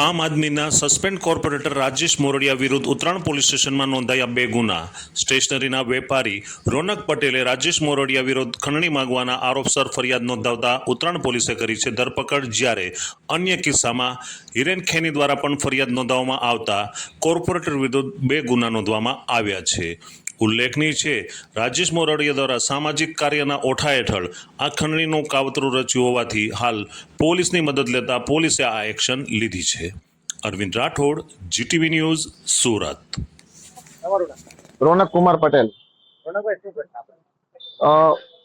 આમ આદમીના suspend corporator Rajesh મોરડિયા વિરુદ્ધ ઉત્તરાયણ પોલીસ સ્ટેશનમાં નોંધાયા બે ગુના. સ્ટેશનરીના વેપારી રોનક પટેલે રાજેશ મોરડિયા વિરુદ્ધ ખંડણી માંગવાના આરોપસર ફરિયાદ નોંધાવતા ઉત્તરાયણ પોલીસે કરી છે ધરપકડ, જ્યારે અન્ય કિસ્સામાં હિરેન ખેની દ્વારા પણ ફરિયાદ નોંધાવવામાં આવતા કોર્પોરેટર વિરુદ્ધ બે ગુના નોંધવામાં આવ્યા છે. ઉલ્લેખનીય છે. રાજેશ મોરડિયા દ્વારા સામાજિક કાર્યના ઓઠા હેઠળ આ ખંડણીનું કાવતરું રચ્યું હોવાથી હાલ પોલીસની મદદ લેતા પોલીસે આ એક્શન લીધી છે. Arvind Rathod, GTV news, Surat. રોનક કુમાર પટેલ.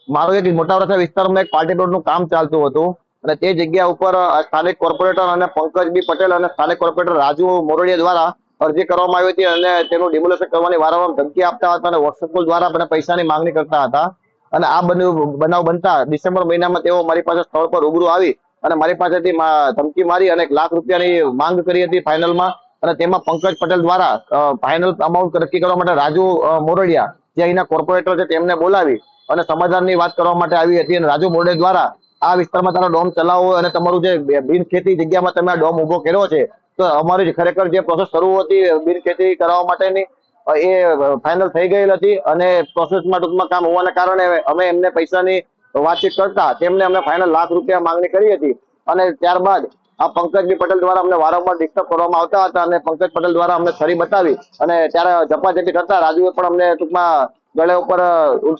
મારું એક મોટા વિસ્તારમાં એક પાર્ટી રોડનું કામ ચાલતું હતું અને તે જગ્યા ઉપર સ્થાનિક કોર્પોરેટર અને પંકજ બી પટેલ અને સ્થાનિક કોર્પોરેટર રાજુ મોરડિયા દ્વારા અરજી કરવામાં આવી હતી અને તેનું ડિમોલેશન કરવાની વારંવાર ધમકી આપતા હતા અને વોટ્સએપ દ્વારા મને પૈસાની માંગણી કરતા હતા. અને આ બન્યું, બનાવ બનતા ડિસેમ્બર મહિનામાં તેઓ મારી પાસે સ્થળ પર રૂબરૂ આવી અને મારી પાસેથી ધમકી મારી અને એક લાખ રૂપિયાની માંગ કરી હતી ફાઇનલમાં. અને તેમાં પંકજ પટેલ દ્વારા ફાઇનલ અમાઉન્ટ નક્કી કરવા માટે રાજુ મોરડિયા, જે અહીંના કોર્પોરેટર છે, તેમને બોલાવી અને સમાધાનની વાત કરવા માટે આવી હતી. અને રાજુ મોરડે દ્વારા આ વિસ્તારમાં તારો ડોમ ચલાવો અને તમારું જે બિન ખેતી જગ્યામાં તમે આ ડોમ ઊભો કર્યો છે તો અમારી ખરેખર જે પ્રોસેસ શરૂ હતી બિન ખેતી કરવા માટેની એ ફાઇનલ થઈ ગયેલ હતી અને પ્રોસેસમાં ટૂંકમાં કામ હોવાના કારણે અમે એમને પૈસાની વાતચીત કરતા તેમને અમે ફાઇનલ લાખ રૂપિયા માંગણી કરી હતી. અને ત્યારબાદ આ પંકજભાઈ પટેલ દ્વારા અમને વારંવાર ડિસ્ટર્બ કરવામાં આવતા હતા અને પંકજ પટેલ દ્વારા અમને છરી બતાવી અને ત્યારે ઝપાઝપી કરતા રાજુએ પણ અમને ટૂંકમાં ગળે ઉપર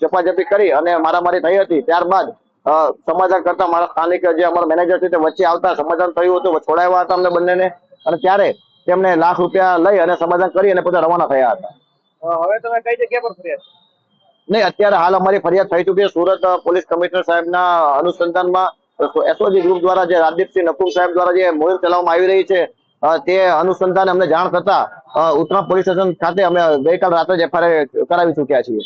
ઝપાઝપી કરી અને મારામારી થઈ હતી. ત્યારબાદ સમાધાન કરતા મારા સ્થાનિક જે અમારા મેનેજર છે તે વચ્ચે આવતા સમાધાન થયું હતું છોડાવ્યા હતા અમને બંનેને. અને ત્યારે તેમને લાખ રૂપિયા લઈ અને સમાધાન કરી અને પોતે રવાના થયા હતા. હવે તમે કઈ જગ્યા પર ફરિયાદ નહીં અત્યારે હાલ અમારી ફરિયાદ થઈ ચૂકી છે. સુરત પોલીસ કમિશનર સાહેબના અનુસંધાનમાં એસઓજી ગ્રુપ દ્વારા જે રાજદીપસિંહ નકુમ સાહેબ દ્વારા જે મોહિમ ચલાવવામાં આવી રહી છે તે અનુસંધાને અમને જાણ થતા ઉત્તરા પોલીસ સ્ટેશન ખાતે અમે ગઈકાલ રાત્રે જ એફઆઈઆર કરાવી ચૂક્યા છીએ.